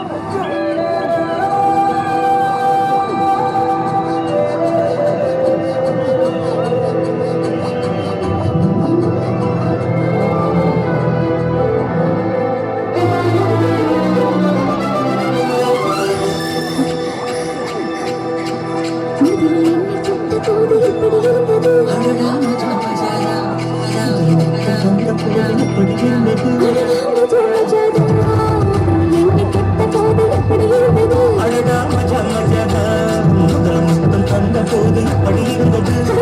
Hurry போது படி இருந்தது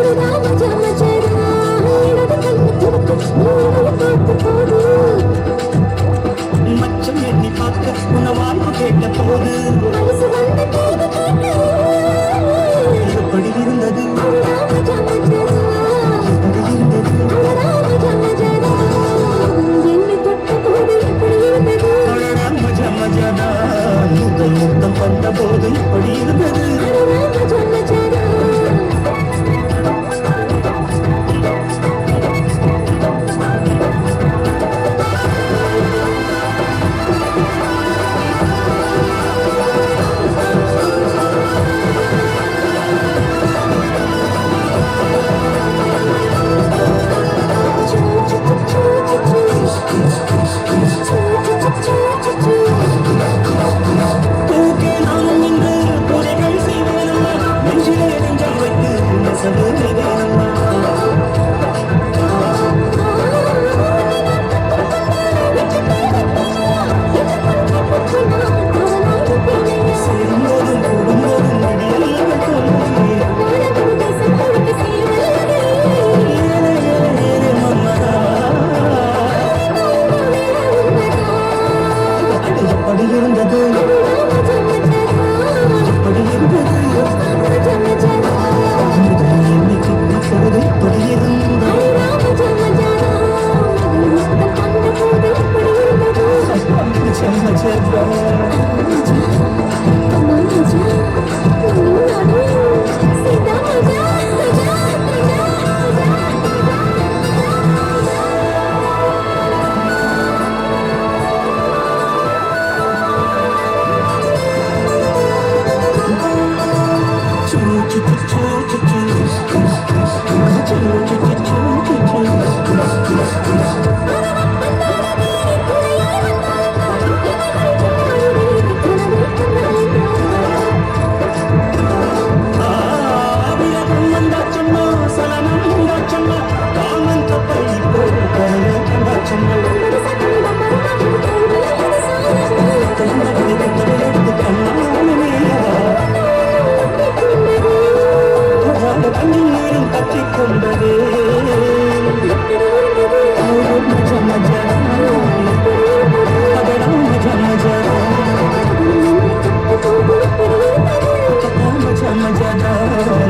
ஜஜா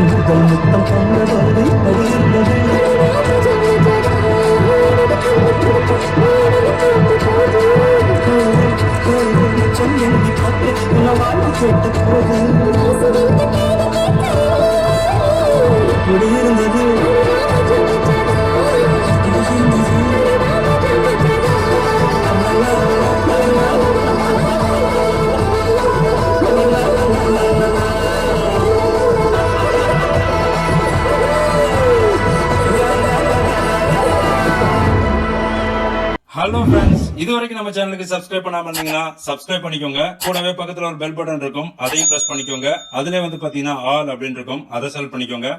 முதல் முத்தம் பொங்கலோடு போது ஹலோ ஃப்ரெண்ட்ஸ் இது வரைக்கும் நம்ம சேனலுக்கு சப்ஸ்கிரைப் பண்ணாம இருந்தீங்கன்னா சப்ஸ்கிரைப் பண்ணிக்கோங்க. கூடவே பக்கத்துல ஒரு பெல் பட்டன் இருக்கும். அதையும் பிரஸ் பண்ணிக்கோங்க. அதுல வந்து பாத்தீங்கன்னா ஆல் அப்படின்னு இருக்கும். அதை செல் பண்ணிக்கோங்க.